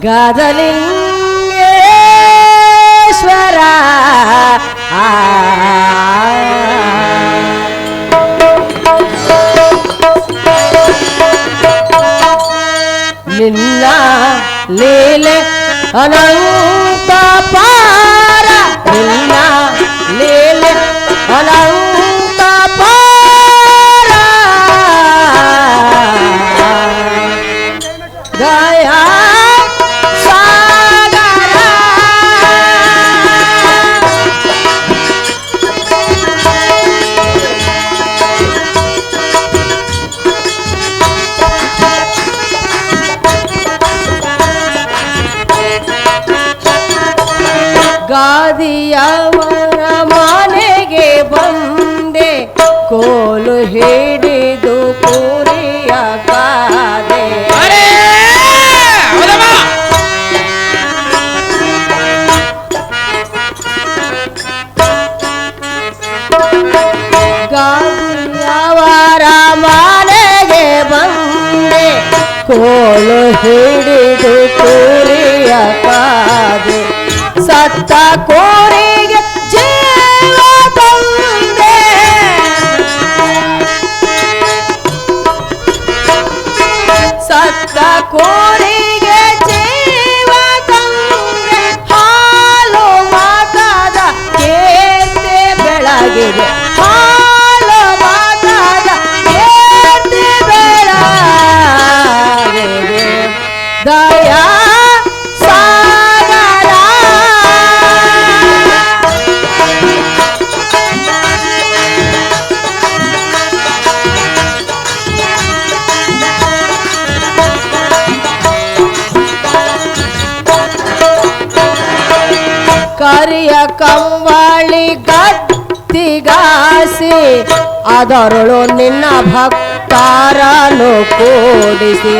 ಗದಲಿಂಗೇಶ್ವರ ಆ ನಿನ್ನ ಲೀಲೆ ಗಾದಿಯವರ ಮನೆಗೆ ಬಂದೆ ಕೋಲು ಹಿಡಿದು ಕುರಿಯ ಕಾದೆ. ಗಾದಿಯವರ ಮನೆಗೆ ಬಂದೆ ಕೋಲು ಹಿಡಿದು ಸತ್ತ ಕೋರಿಗೆ ಜೀವ ಹಾಲು ಮಾತಾದ ಕೇತೆ ಬೆಳಗಿದೆ. ಗತ್ತಿಗಾಸಿ ಅದರಳು ನಿನ್ನ ಭಕ್ತಾರನು ಕೂಡಿಸಿ.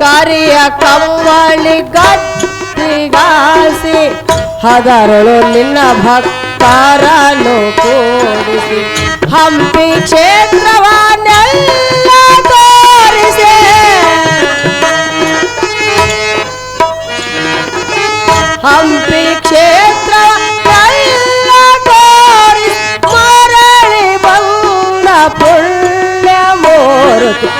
ಕರಿಯ ಕಂಬಳಿ ಗಟ್ಟಿಗಾಸಿ ಅದರಳು ನಿನ್ನ ಭಕ್ತಾರನು ಕೂಡಿಸಿ. ಹಂಪಿ ಕ್ಷೇತ್ರವನ್ನೆಲ್ಲ ಹಂಪಿ ಕ್ಷೇತ್ರವನ್ನೆಲ್ಲ ತೋರಿಸಿ ಮರಳಿ ಬಂದ ಪುಣ್ಯ ಮೂರ್ತಿ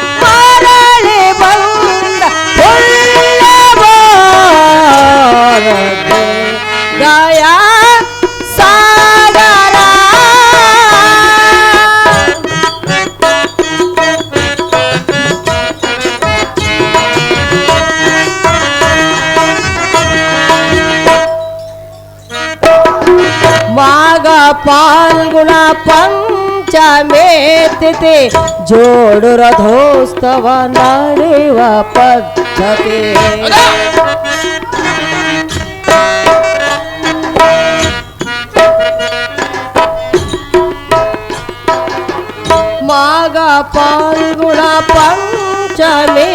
ಪಾಲ್ಗುಣ ಪಂಚಮೇ ತಿಥಿ ಜೋಡು ರಥೋತ್ಸವ ನಡೆಯುವ ಪದ್ಧತಿ ಹೌದಾ ಮಾಘ ಪಾಲ್ಗುಣ ಪಂಚಮೇ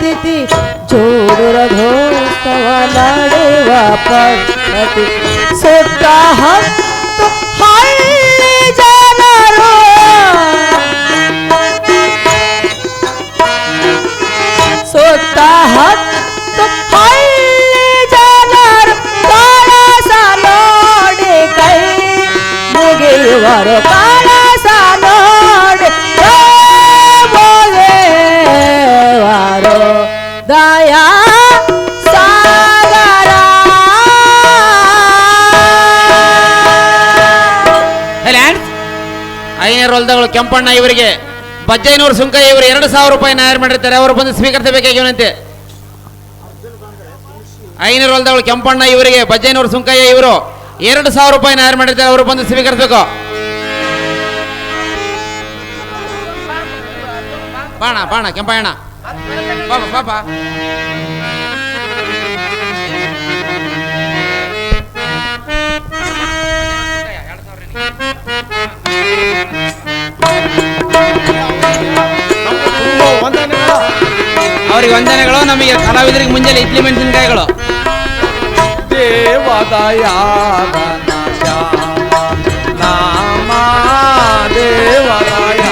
ತಿಥಿ ಜೋಡು ರಥೋತ್ಸವ ನಡೆಯುವ ಪದ್ಧತಿ ಸುತ್ತ ಹತ್ತು ಕೆಂಪಣ್ಣ ಇವರಿಗೆ, ಬಜ್ಜೈನೂರು ಸುಂಕ ಇವರು ಎರಡು ಸಾವಿರ ರೂಪಾಯಿ ನಾಯರ್ ಮಾಡಿರ್ತಾರೆ, ಅವರು ಬಂದು ಸ್ವೀಕರಿಸಬೇಕಾಗಿ ಐನೂರು ಹೊಲದವಳು ಕೆಂಪಣ್ಣ ಇವರಿಗೆ, ಬಜ್ಜೈನೂರು ಸುಂಕಯ್ಯ ಇವರು ಎರಡು ಸಾವಿರ ರೂಪಾಯಿ ನಾಯರ್ ಮಾಡಿರ್ತಾರೆ, ಅವರು ಬಂದು ಸ್ವೀಕರಿಸಬೇಕು. ಬಾಣ ಬಾಣ, ಕೆಂಪಣ್ಣ. ಪಾಪ ಪಾಪ ಅವ್ರಿಗೆ ವಂದನೆಗಳು ನಮಗೆ ಕಲಾವಿದರಿಗೆ ಮುಂಜಾನೆ ಇಡ್ಲಿ ಮೆಣಸಿನಕಾಯಿಗಳು. ದೇವದಯ ನಾಮ ದೇವದಯ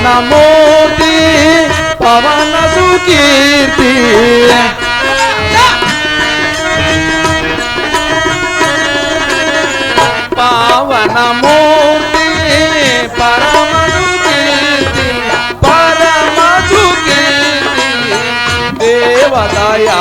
पवन मोती पवन सुकीर्ति। पवन मोती परम सुकीर्ति परम सुकीर्ति। देवदया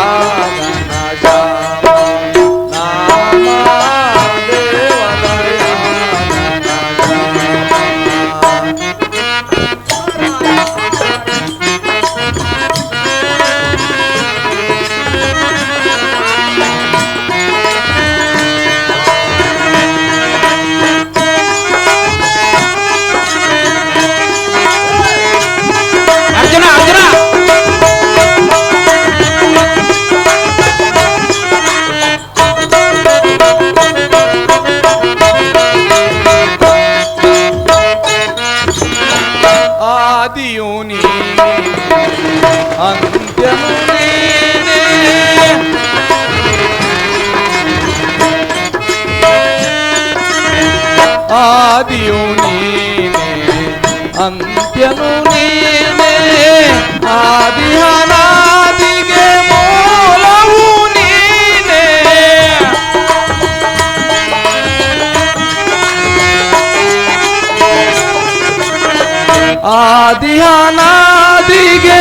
ఆది అనాదిగే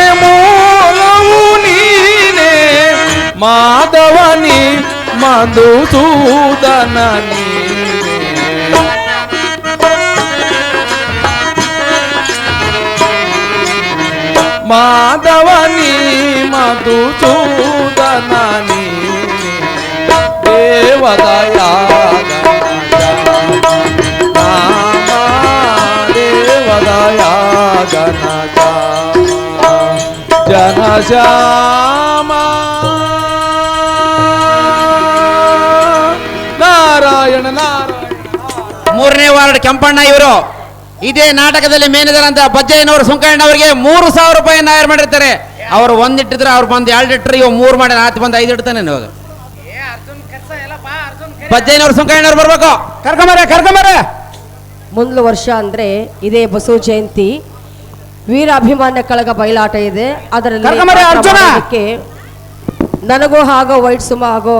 మాధవని మధుసూదనని మాధవని మధుసూదనని దేవదయా ದೇವದಯಾಗನ ಜನ ಶ್ಯಾಮ ನಾರಾಯಣ ನಾರಾಯಣ. ಮೂರನೇ ವಾರ್ಡ್ ಕೆಂಪಣ್ಣ ಇವರು. ಇದೇ ನಾಟಕದಲ್ಲಿ ಮೇನಿದರಂತ ಬಜ್ಜಯ್ಯನವರು ಸುಂಕಣ್ಣವರಿಗೆ ಮೂರು ಸಾವಿರ ರೂಪಾಯಿ ನಾಯರ್ ಮಾಡಿರ್ತಾರೆ. ಅವ್ರು ಒಂದಿಟ್ಟಿದ್ರೆ ಅವ್ರು ಬಂದು ಎರಡು ಇಟ್ಟರೆ ಇವ್ ಮೂರು ಮಾಡಿ ನಾಲ್ಕು ಬಂದು ಐದು ಇಡ್ತಾನೆ ಇವಾಗ. ಬಜ್ಜಯ್ಯನವರು ಸುಂಕಣ್ಣವ್ರು ಬರ್ಬೇಕು. ಕರ್ಕೊಂಬರ ಕರ್ಕೊಂಬರ ಮುಂದಿನ ವರ್ಷ ಅಂದ್ರೆ ಇದೇ ಬಸವ ಜಯಂತಿ. ವೀರ ಅಭಿಮಾನ್ಯ ಕಳಗ ಬಯಲಾಟ ಇದೆ. ಅದರಲ್ಲಿ ನನಗೂ ಹಾಗೂ ವೈಟ್ ಸುಮ ಹಾಗೂ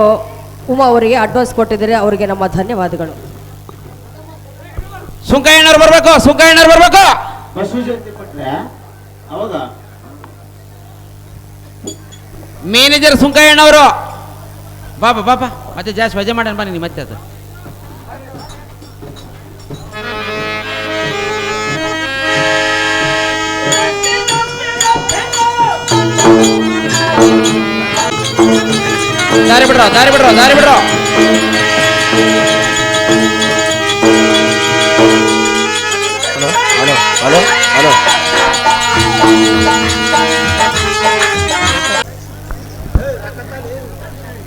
ಉಮಾ ಅವರಿಗೆ ಅಡ್ವಾನ್ಸ್ ಕೊಟ್ಟಿದ್ದಾರೆ. ಅವರಿಗೆ ನಮ್ಮ ಧನ್ಯವಾದಗಳು. ಸುಂಕಯ್ಯನವ್ರು ಬರ್ಬೇಕು ಸುಂಕಯ್ಯನವ್ರು ಬರ್ಬೇಕು! ಮ್ಯಾನೇಜರ್ ಸುಂಕಣ್ಣವರು ಬಾಬಾ ಬಾಬಾ ಮತ್ತೆ ಜಾಸ್ತಿ ವಜೆ ಮಾಡೋಣ ಬನ್ನಿ ನಿಮ್ಮ ಮತ್ತೆ ಅದು. ದಾರಿ ಬಿಡ್ರ ದಾರಿ ಬಿಡ್ರೋ ದಾರಿ ಬಿಡ್ರೋ. ಹಲೋ ಹಲೋ ಹಲೋ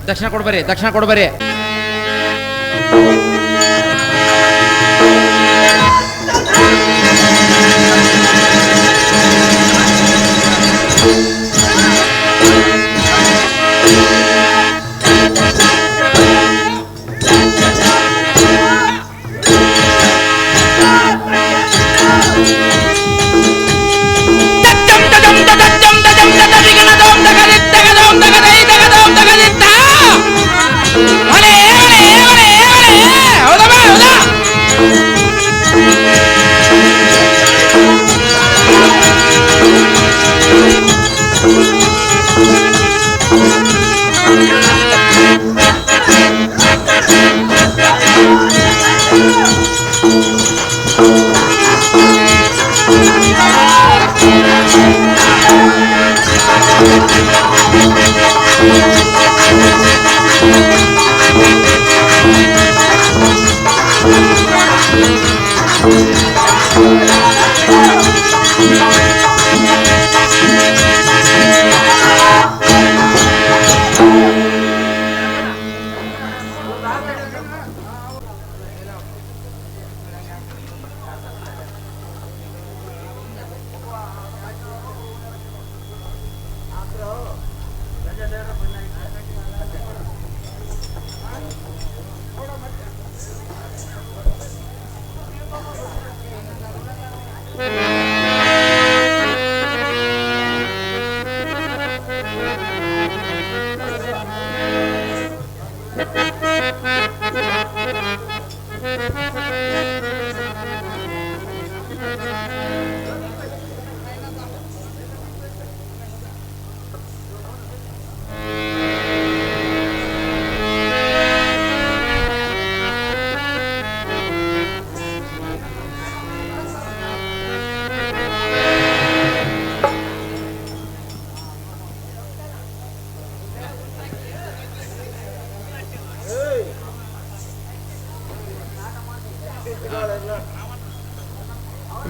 ದಕ್ಷಿಣ ಕೊಡ್ಬರಿ ದಕ್ಷಿಣ ಕೊಡ್ಬರಿ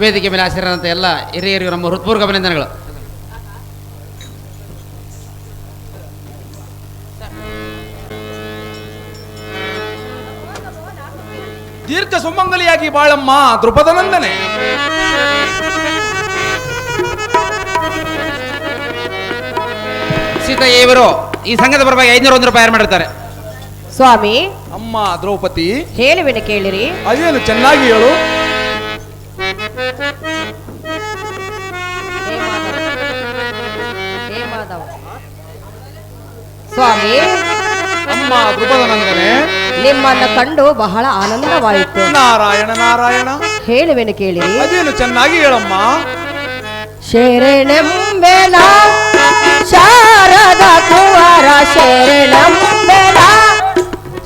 ವೇದಿಕೆ ಮೇಲೆ ಆಸಿರಂತ ಎಲ್ಲ ಹಿರಿಯರಿಗೂ ನಮ್ಮ ಹೃತ್ಪೂರ್ವಕ ಅಭಿನಂದನೆಗಳು. ದೀರ್ಘ ಸುಮಂಗಲಿಯಾಗಿ ಬಾಳಮ್ಮ ದೃಪದನಂದನೆ ಸೀತಾ ಇವರು ಈ ಸಂಘದ ಪರವಾಗಿ ಐನೂರ ಒಂದು ರೂಪಾಯಿ ಯಾರು ಮಾಡಿರ್ತಾರೆ? ಸ್ವಾಮಿ ಅಮ್ಮ ದ್ರೌಪದಿ ಹೇಳುವೆನು ಕೇಳಿರಿ. ಅದೇನು ಚೆನ್ನಾಗಿ ಹೇಳು. ಸ್ವಾಮಿ ಅಮ್ಮ ದೃಪದನಂದನೆ ನಿಮ್ಮನ್ನ ಕಂಡು ಬಹಳ ಆನಂದವಾಯಿತು. ನಾರಾಯಣ ನಾರಾಯಣ. ಹೇಳುವೆನು ಕೇಳಿರಿ ಅದೇನು ಚೆನ್ನಾಗಿ ಹೇಳಮ್ಮ. ಶರಣೆಂಬೆಲ ಶಾರದ ಕುವರ ಶರಣೆಂಬೆಲ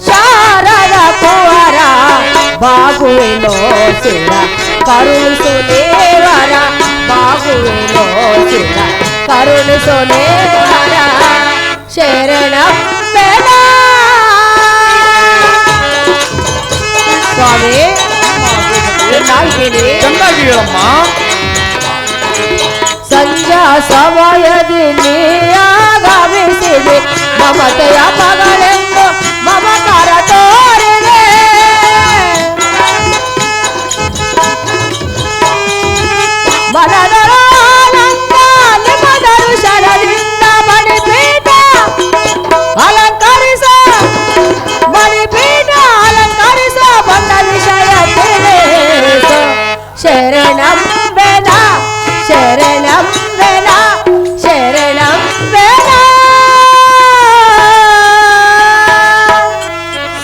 ಶಾರದ ಕುವರ ಬಾಗುವೆನೋ ಸಿರ ಕರುಣಿಸು ದೇವರ ಬಾಗುವೆನೋ ಸಿರ ಕರುಣಿಸು ದೇವರ ಶರಣೆಂಬೆಲ ಸ್ವಾಮಿ ಚೆನ್ನಾಗಿ ಕೇಳಿರಿ ಚೆನ್ನಾಗಿ ಹೇಳಮ್ಮ ಸಂಜಾ ಸಮಯದಲ್ಲಿ ಆಗಮಿಸಿದೆ ಮಮತೆಯ ಮಗಳೆಂದು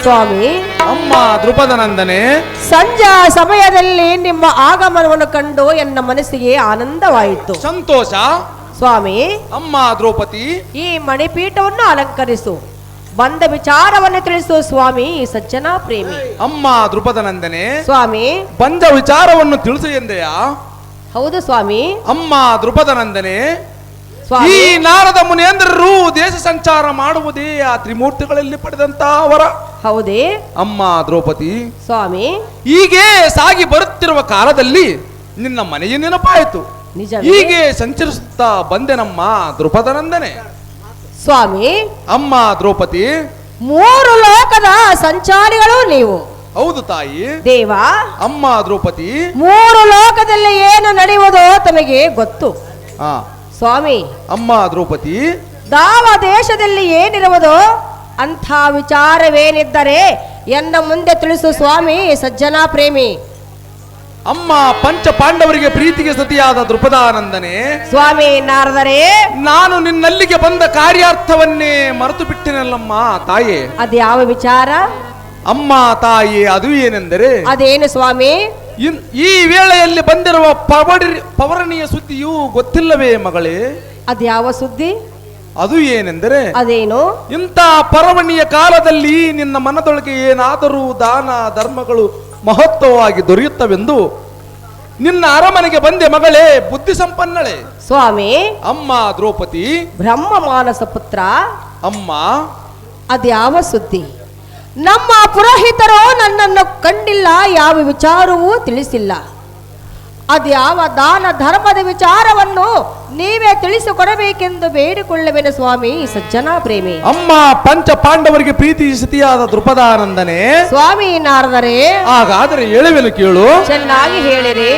ಸ್ವಾಮಿ. ಅಮ್ಮ ದೃಪದನಂದನೆ ಸಂಜಾ ಸಮಯದಲ್ಲಿ ನಿಮ್ಮ ಆಗಮನವನ್ನು ಕಂಡು ಎನ್ನ ಮನಸ್ಸಿಗೆ ಆನಂದವಾಯಿತು. ಸಂತೋಷ. ಸ್ವಾಮಿ. ಅಮ್ಮ ದ್ರೌಪದಿ. ಈ ಮಣಿಪೀಠವನ್ನು ಅಲಂಕರಿಸು. ಬಂದ ವಿಚಾರವನ್ನು ತಿಳಿಸು ಸ್ವಾಮಿ ಈ ಸಜ್ಜನ ಪ್ರೇಮಿ. ಅಮ್ಮ ದೃಪದನಂದನೆ ಸ್ವಾಮಿ. ಬಂದ ವಿಚಾರವನ್ನು ತಿಳಿಸು ಎಂದೆಯಾ? ಹೌದು ಸ್ವಾಮಿ. ಅಮ್ಮ ದೃಪದನಂದನೆ ಈ ನಾರದ ಮುನೇಂದ್ರರು ದೇಶ ಸಂಚಾರ ಮಾಡುವುದೇ ಆ ತ್ರಿಮೂರ್ತಿಗಳಲ್ಲಿ ಪಡೆದಂತ ವರ. ಹೌದೇ? ಅಮ್ಮ ದ್ರೌಪದಿ ಸ್ವಾಮಿ. ಹೀಗೆ ಸಾಗಿ ಬರುತ್ತಿರುವ ಕಾಲದಲ್ಲಿ ನಿನ್ನ ಮನೆಯ ನೆನಪಾಯಿತು. ಹೀಗೆ ಸಂಚರಿಸುತ್ತಾ ಬಂದೆನಮ್ಮ ನಂದನೆ ಸ್ವಾಮಿ. ಅಮ್ಮ ದ್ರೌಪದಿ. ಮೂರು ಲೋಕದ ಸಂಚಾರಿಗಳು ನೀವು. ಹೌದು ತಾಯಿ. ದೇವ. ಅಮ್ಮ ದ್ರೌಪದಿ. ಮೂರು ಲೋಕದಲ್ಲಿ ಏನು ನಡೆಯುವುದೋ ತಮಗೆ ಗೊತ್ತು. ಆ. ಸ್ವಾಮಿ ಅಮ್ಮ ದ್ರೌಪದಿ ದಾವ ದೇಶದಲ್ಲಿ ಏನಿರುವುದು? ಅಂಥ ವಿಚಾರವೇನಿದ್ದರೆ ಎನ್ನ ಮುಂದೆ ತಿಳಿಸು ಸ್ವಾಮಿ ಸಜ್ಜನ ಪ್ರೇಮಿ. ಅಮ್ಮ ಪಂಚ ಪಾಂಡವರಿಗೆ ಪ್ರೀತಿಗೆ ಸತಿಯಾದ ದೃಪದಾನಂದನೆ ಸ್ವಾಮಿ ನಾರದರೇ ನಾನು ನಿನ್ನಲ್ಲಿಗೆ ಬಂದ ಕಾರ್ಯಾರ್ಥವನ್ನೇ ಮರೆತು ಬಿಟ್ಟಿನಲ್ಲಮ್ಮ ತಾಯೇ. ಅದ್ಯಾವ ವಿಚಾರ? ಅಮ್ಮ ತಾಯಿ ಅದು ಏನೆಂದರೆ ಅದೇನು ಸ್ವಾಮಿ? ಈ ವೇಳೆಯಲ್ಲಿ ಬಂದಿರುವ ಪವಡಿ ಪವರಣಿಯ ಸುದ್ದಿಯು ಗೊತ್ತಿಲ್ಲವೇ ಮಗಳೇ? ಅದ್ಯಾವ ಸುದ್ದಿ? ಅದು ಏನೆಂದರೆ ಅದೇನು? ಇಂಥ ಪರವಣಿಯ ಕಾಲದಲ್ಲಿ ನಿನ್ನ ಮನದೊಳಗೆ ಏನಾದರೂ ದಾನ ಧರ್ಮಗಳು ಮಹತ್ವವಾಗಿ ದೊರೆಯುತ್ತವೆಂದು ನಿನ್ನ ಅರಮನೆಗೆ ಬಂದೆ ಮಗಳೇ ಬುದ್ಧಿ ಸಂಪನ್ನಳೆ ಸ್ವಾಮಿ. ಅಮ್ಮ ದ್ರೌಪದಿ. ಬ್ರಹ್ಮ ಮಾನಸ ಪುತ್ರ ಅಮ್ಮ ಅದ್ಯಾವ ಸುದ್ದಿ? ನಮ್ಮ ಪುರೋಹಿತರು ನನ್ನನ್ನು ಕಂಡಿಲ್ಲ ಯಾವ ವಿಚಾರವೂ ತಿಳಿಸಿಲ್ಲ. ಅದ್ಯಾವ ದಾನ ಧರ್ಮದ ವಿಚಾರವನ್ನು ನೀವೇ ತಿಳಿಸಿಕೊಡಬೇಕೆಂದು ಬೇಡಿಕೊಳ್ಳುವೆನು ಸ್ವಾಮಿ ಸಜ್ಜನ ಪ್ರೇಮಿ. ಅಮ್ಮ ಪಂಚ ಪಾಂಡವರಿಗೆ ಪ್ರೀತಿ ಸ್ಥಿತಿಯಾದ ದೃಪದಾನಂದನೆ ಸ್ವಾಮಿ ನಾರದರೆ. ಹಾಗಾದರೆ ಹೇಳುವೆನು ಕೇಳು. ಚೆನ್ನಾಗಿ ಹೇಳಿರಿ.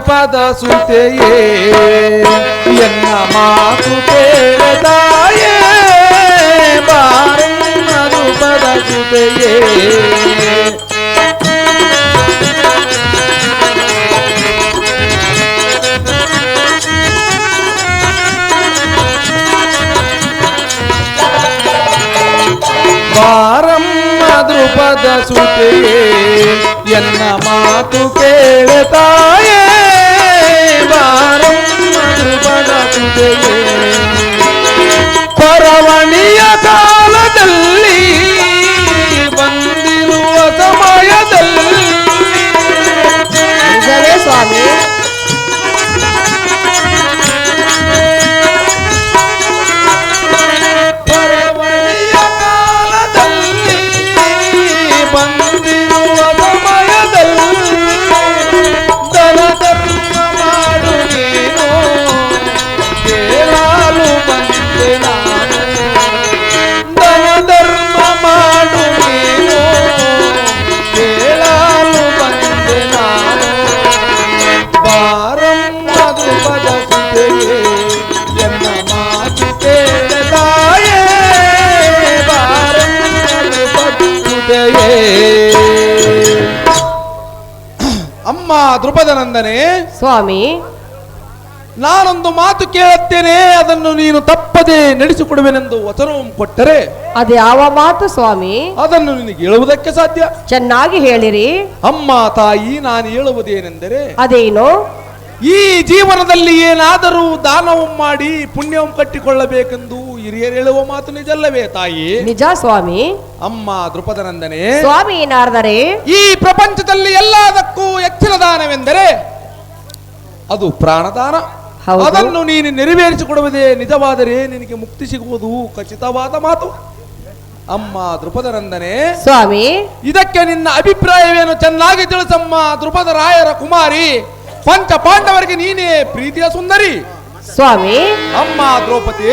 ಬಾರಮ್ಮ ದೃಪದ ಸುತೆಯೇ ಎನ್ನ ಮಾತು ಕೇಳದಾಯೇ ಬಾರಮ್ಮ ದೃಪದ ಸುತೆಯೇ ಬಾರಮ್ಮ ದೃಪದ ಸುತೆಯೇ ಎನ್ನ ಮಾತು ಕೇಳತಾಯೇ ಅಮ್ಮ ದ್ರುಪದನಂದನೆ ಸ್ವಾಮಿ. ನಾನೊಂದು ಮಾತು ಕೇಳುತ್ತೇನೆ ಅದನ್ನು ನೀನು ತಪ್ಪದೆ ನಡೆಸಿಕೊಡುವೆನೆಂದು ವಚನವನ್ನು ಕೊಟ್ಟರೆ. ಅದ್ಯಾವ ಮಾತು ಸ್ವಾಮಿ? ಅದನ್ನು ನಿನಗೆ ಹೇಳುವುದಕ್ಕೆ ಸಾಧ್ಯ. ಚೆನ್ನಾಗಿ ಹೇಳಿರಿ. ಅಮ್ಮ ತಾಯಿ ನಾನು ಹೇಳುವುದೇನೆಂದರೆ ಅದೇನು? ಈ ಜೀವನದಲ್ಲಿ ಏನಾದರೂ ದಾನವು ಮಾಡಿ ಪುಣ್ಯವನ್ನು ಕಟ್ಟಿಕೊಳ್ಳಬೇಕೆಂದು ಹಿರಿಯರು ಹೇಳುವ ಮಾತು ನಿಜಲ್ಲವೇ ತಾಯಿ? ನಿಜ ಸ್ವಾಮಿ. ಅಮ್ಮ ದ್ರುಪದನಂದನೆ ಸ್ವಾಮಿ ಏನಾದರೆ ಈ ಪ್ರಪಂಚದಲ್ಲಿ ಎಲ್ಲದಕ್ಕೂ ಹೆಚ್ಚಿನ ದಾನವೆಂದರೆ ಅದು ಪ್ರಾಣದಾನ. ಅದನ್ನು ನೀನು ನೆರವೇರಿಸಿಕೊಡುವುದೇ ನಿಜವಾದರೆ ನಿನಗೆ ಮುಕ್ತಿ ಸಿಗುವುದು ಖಚಿತವಾದ ಮಾತು. ಅಮ್ಮ ದ್ರುಪದನಂದನೆ ಸ್ವಾಮಿ. ಇದಕ್ಕೆ ನಿನ್ನ ಅಭಿಪ್ರಾಯವೇನು ಚೆನ್ನಾಗಿ ತಿಳಿಸಮ್ಮ ದೃಪದ ರಾಯರ ಕುಮಾರಿ. ಪಂಚ ಪಾಂಡವರಿಗೆ ನೀನೇ ಪ್ರೀತಿಯ ಸುಂದರಿ. ಸ್ವಾಮಿ. ಅಮ್ಮ ದ್ರೌಪದಿ.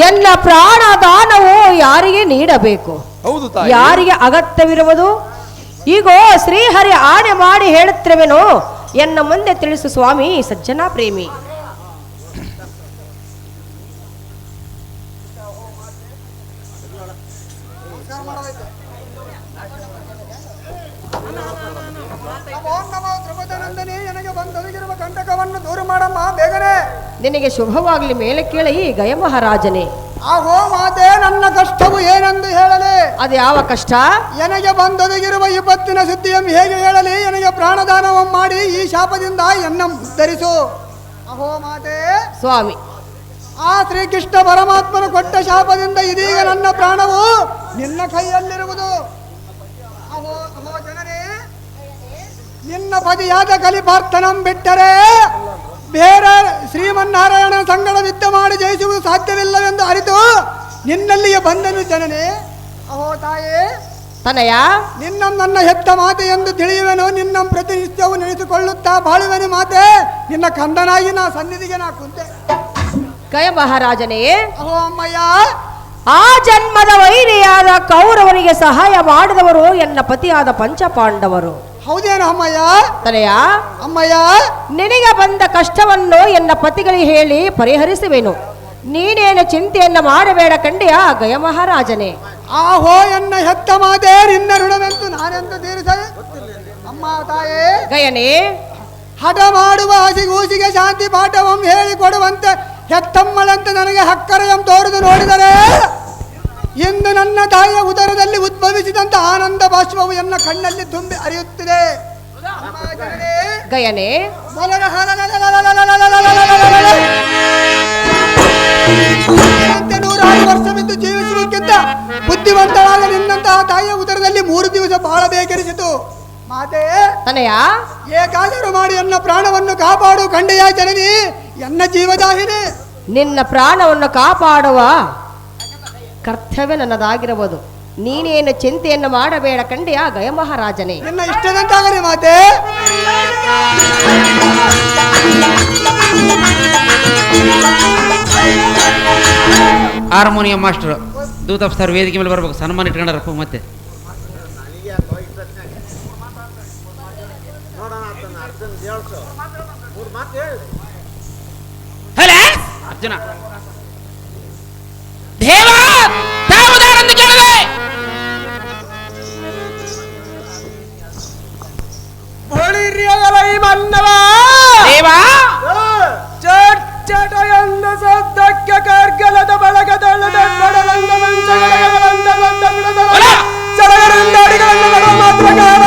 ಎನ್ನ ಪ್ರಾಣ ದಾನವು ಯಾರಿಗೆ ನೀಡಬೇಕು? ಹೌದು ತಾಯಿ. ಯಾರಿಗೆ ಅಗತ್ಯವಿರುವುದು? ಈಗ ಶ್ರೀಹರಿ ಆಣೆ ಮಾಡಿ ಹೇಳುತ್ತೇವೆನೋ ಎನ್ನ ಮುಂದೆ ತಿಳಿಸು ಸ್ವಾಮಿ ಸಜ್ಜನ ಪ್ರೇಮಿ. ಮಾಡಮ್ಮ ಬೇಗನೆ. ನಿನಗೆ ಶುಭವಾಗಲಿ ಮೇಲೆ ಕೇಳಿ ಗಯ ಮಹಾರಾಜನೇ. ಆಹೋ ಮಾತೆ ನನ್ನ ಕಷ್ಟವು ಏನೆಂದು ಹೇಳಲಿ. ಅದು ಯಾವ ಕಷ್ಟ? ನನಗೆ ಬಂದೊದಗಿರುವ ವಿಪತ್ತಿನ ಸುದ್ದಿಯನ್ನು ಹೇಗೆ ಹೇಳಲಿ? ನನಗೆ ಪ್ರಾಣದಾನವ ಮಾಡಿ ಈ ಶಾಪದಿಂದ ಎನ್ನ ಉದ್ಧರಿಸು ಅಹೋ ಮಾತೆ. ಸ್ವಾಮಿ. ಆ ಶ್ರೀಕೃಷ್ಣ ಪರಮಾತ್ಮನು ಕೊಟ್ಟ ಶಾಪದಿಂದ ಇದೀಗ ನನ್ನ ಪ್ರಾಣವು ನಿನ್ನ ಕೈಯಲ್ಲಿರುವುದು. ಅಹೋ ಅಹೋ ಜನರೇ. ನಿನ್ನ ಪದಿಯಾದ ಕಲಿಪಾರ್ಥನಂ ಬಿಟ್ಟರೆ ಸಂಗಡ ಯುದ್ಧ ಮಾಡಿ ಜಯಿಸುವುದು ಸಾಧ್ಯವಿಲ್ಲವೆಂದು ಅರಿತು ನಿನ್ನಲ್ಲಿಯೇ ಬಂದನು ಜನನೇ. ಅಹೋ ತಾಯೇ. ತನಯ. ನಿನ್ನ ನನ್ನ ಹೆತ್ತ ಮಾತೆ ಎಂದು ತಿಳಿಯುವೆನು. ನಿನ್ನ ಪ್ರತಿನಿತ್ಯವೂ ನೆನೆಸಿಕೊಳ್ಳುತ್ತಾ ಬಾಳುವೆನು ಮಾತೆ. ನಿನ್ನ ಕಂದನಾಗಿ ನಾ ಸನ್ನಿಧಿಗೆ ನಾ ಕುಂತೆ. ಕಯ ಮಹಾರಾಜನೇ ಅಹೋ ಅಮ್ಮಯ್ಯ. ಆ ಜನ್ಮದ ವೈರಿಯಾದ ಕೌರವರಿಗೆ ಸಹಾಯ ಮಾಡಿದವರು ಎನ್ನ ಪತಿಯಾದ ಪಂಚಪಾಂಡವರು. ಹೌದೇನು ಅಮ್ಮಯ್ಯ? ಅಮ್ಮಯ್ಯ? ನಿನಗೆ ಬಂದ ಕಷ್ಟವನ್ನು ಎನ್ನ ಪತಿಗಳಿಗೆ ಹೇಳಿ ಪರಿಹರಿಸುವೆನು. ನೀನೇನು ಚಿಂತೆಯನ್ನ ಮಾಡಬೇಡ ಕಂಡೆಯ ಗಯ ಮಹಾರಾಜನೇ. ಆಹೋ ಎನ್ನ ಹೆತ್ತ ಮಾತೇ ನಿನ್ನ ಋಣವೆಂತು ನಾನೆಂದು ತೀರಿಸ ಅಮ್ಮ ತಾಯೇ. ಗಯನೇ. ಹಠ ಮಾಡುವ ಹಸಿಗೂಸಿಗೆ ಶಾಂತಿ ಪಾಠವಂ ಹೇಳಿಕೊಡುವಂತೆ ಹೆತ್ತಮ್ಮಳಂತೆ ನನಗೆ ಹಕ್ಕರೆಯಂ ತೋರಿದು ನೋಡಿದರೆ? ಎಂದು ನನ್ನ ತಾಯಿಯ ಉದರದಲ್ಲಿ ಉದ್ಭವಿಸಿದಂತ ಆನಂದ ಬಾಷ್ಪವು ಎನ್ನ ಕಣ್ಣಲ್ಲಿ ತುಂಬಿ ಅರಿಯುತ್ತಿದೆ. ಗಯನೆ. ನೂರಾರು ವರ್ಷವಿದ್ದು ಜೀವಿಸುವುದಕ್ಕಿಂತ ಬುದ್ಧಿವಂತಳಾದ ನಿನ್ನಂತಹ ತಾಯಿಯ ಉದರದಲ್ಲಿ ಮೂರು ದಿವಸ ಬಹಳ ಬೇಕರಿಸಿತು ತನೆಯ ಏಕಾದರೂ ಮಾಡಿ ಎನ್ನ ಪ್ರಾಣವನ್ನು ಕಾಪಾಡು ಕಂಡೆಯ ಜನನಿ ಎನ್ನ ಜೀವದಾಹಿನಿ ನಿನ್ನ ಪ್ರಾಣವನ್ನು ಕಾಪಾಡುವ ಕರ್ತವ್ಯ ನನ್ನದಾಗಿರಬಹುದು ನೀನೇನು ಚಿಂತೆಯನ್ನು ಮಾಡಬೇಡ ಕಂಡೆಯ ಗಯ ಮಹಾರಾಜನೇ ನಿನ್ನ ಇಷ್ಟದಂತಾಗಲಿ ಮಾತೆ. ಹಾರ್ಮೋನಿಯಂ ಮಾಸ್ಟರ್ ದೂತ ಸರ್ ವೇದಿಕೆ ಮೇಲೆ ಬರ್ಬೇಕು. ಸನ್ಮಾನ ಇಟ್ಕೊಂಡಾರಪ್ಪ ಮತ್ತೆ. ಹಲೋ ಅರ್ಜುನ. దేవా ದೇವಾ ಚಟೆಯನ್ನು ಸದ್ದಕ್ಕೆ ಕಾರ್ಗಲದ ಬಳಗದಲ್ಲದ ಬಡಲಂದ ಮಂಚಗಳಂದ ಸಡಗರಿಂದ ಅಡಿಗಳನ್ನು ಮಾಡುವ ಮಾತ್ರ ಕಾರಣ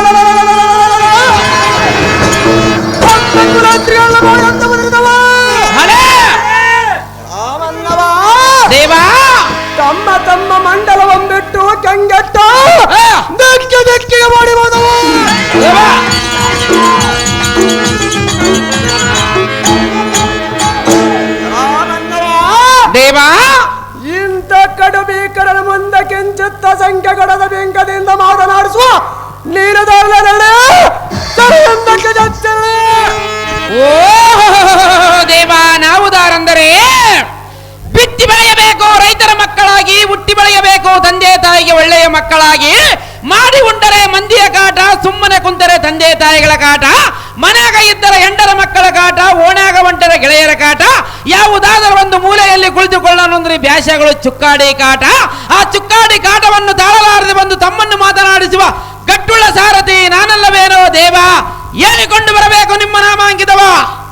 ಅಂದ್ರೆ ಬ್ಯಾಸಗಳು ಚುಕ್ಕಾಡಿ ಕಾಟ. ಆ ಚುಕ್ಕಾಡಿ ಕಾಟವನ್ನು ತಾಳಲಾರದೆ ಬಂದು ತಮ್ಮನ್ನು ಮಾತನಾಡಿಸುವ ಗಟ್ಟುಳ್ಳ ಸಾರಥಿ ನಾನಲ್ಲವೇನೋ ದೇವ. ಏನಿಕೊಂಡು ಬರಬೇಕು ನಿಮ್ಮ ನಾಮಾಂಕಿತವ?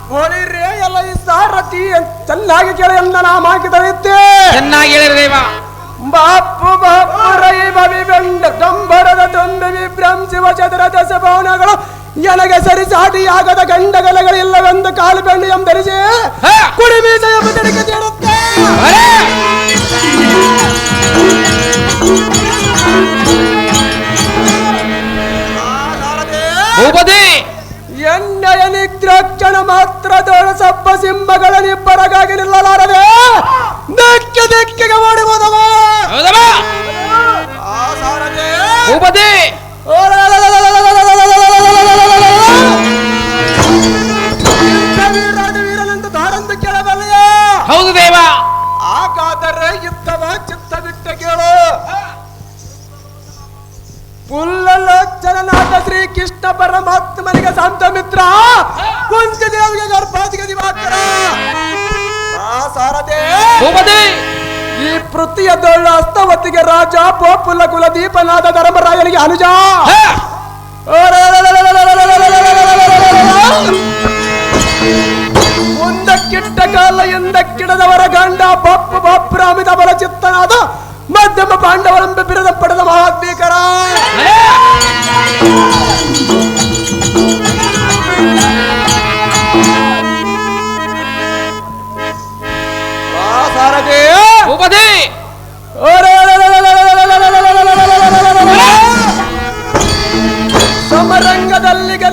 ಹೋಳಿರೇ ಎಲ್ಲ ಈ ಸಾರಥಿ ಚೆನ್ನಾಗಿ ಕೇಳಿ ಎಂದ ನಾಮಾಂಕಿತವಿದ್ದೆ ಚೆನ್ನಾಗಿ ಹೇಳಿರಿ ದೇವ. ಬಾಪು ಬಾಪು ರೈ ಬವಿ ಬೆಂಡ ಡಂಬರದ ತುಂಬಿ ವಿಭ್ರಂಸಿವ ಚದುರ ದಶ ಭವನಗಳು ಎನಗೆ ಸರಿಸಾಟಿಯಾಗದ ಗಂಡಗಲಗಳಿಲ್ಲವೆಂದು ಕಾಲು ಬೆಂಡು ಎಂಬರಿಸಿ ಹಾ. ಕುಡಿ ಬೀಜ ಎಂಬ ತಡಿಕೆ ತೇಡುತ್ತೆ ಎಣ್ಣೆಯ ನಿಗ್ರಕ್ಷಣ ಮಾತ್ರ ದೊಡ ಸಪ್ಪ ಸಿಂಹಗಳ ನಿಬ್ಬರಗಾಗಿ ನಿಲ್ಲಲಾರದೆ ದಿಕ್ಕೆ ದಿಕ್ಕಿಗೆ ಓಡಿ ಹೋದವ ಹೌದಮ್ಮ ಅಸ್ತವತ್ತಿಗೆ ರಾಜ ಪೋಪುಲ ಕುಲ ದೀಪನಾದ ಧರ್ಮರಾಯನಿಗೆ ಅನುಜ ಹಾ! ಒಂದಕ್ಕಿಟ್ಟ ಕಾಲ ಎಂದಕ್ಕಿಡದವರ ಗಂಡ ಬಪ್ಪು ಬಪ್ರಾಮಿದ ಬಲ ಚಿತ್ತನಾದ ಮಧ್ಯಮ ಪಾಂಡವರೆಂಬ ಬಿರದ ಪಡೆದ ಮಹಾದ್ವೀಕರ ಅರೇ! ಆ ಸಾರಥಿ ಭೂಪತಿ ಸಮರಂಗದಲ್ಲಿ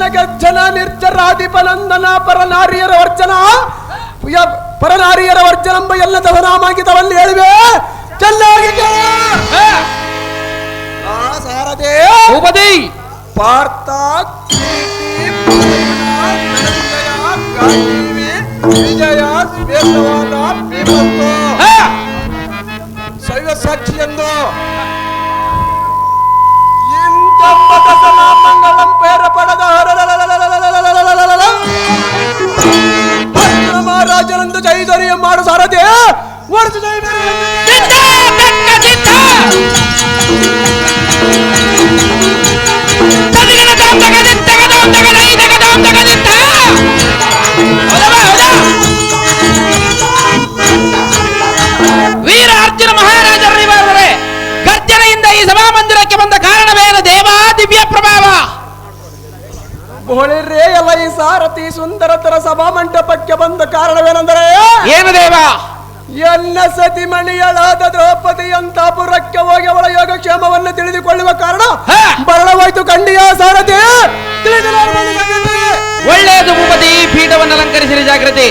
ಗನಗಜ್ಜನ ನಿರ್ಜರಾಧಿಪನಂದನ ಪರನಾರಿಯರ ವರ್ಜನ ಪರನಾರಿಯರ ವರ್ಜನಂಬ ಎಲ್ಲ ದವನಾಮಾಗಿದವಲ್ಲಿ ಹೇಳಿವೆ. ಸಾರಥಿ. ಭೂಪತಿ. ಪಾರ್ಥ ವಿಜಯ ಶ್ವೇತವಾದ! ಶೈವ ಸಾಕ್ಷಿ ಎಂದು. ಮಹಾರಾಜನಂದು ಜೈದರಿಯ ಮಾಡು ಸಾರಥಿ ವರ್ಷ ಜೈದರಿಯ ಬೋಳಿರೇ ಎಲ್ಲ ಈ ಸಾರಥಿ ಸುಂದರತರ ಸಭಾ ಮಂಟಪಕ್ಕೆ ಬಂದ ಕಾರಣವೇನೆಂದರೆ ಏನು ದೇವ? ಎನ್ನ ಸತಿಮಣಿಯಳಾದ ದ್ರೌಪದಿ ಅಂತ ಪುರಕ್ಕೆ ಹೋಗಿ ಅವಳ ಯೋಗಕ್ಷೇಮವನ್ನು ತಿಳಿದುಕೊಳ್ಳುವ ಕಾರಣ. ಬರಳವಾಯ್ತು ಕಂಡಿಯ ಸಾರಥಿ ತಿಳಿದಿಲ್ಲ ಒಳ್ಳೆಯದು ಭೂಪತಿ ಪೀಠವನ್ನು ಅಲಂಕರಿಸಿರಿ ಜಾಗೃತಿ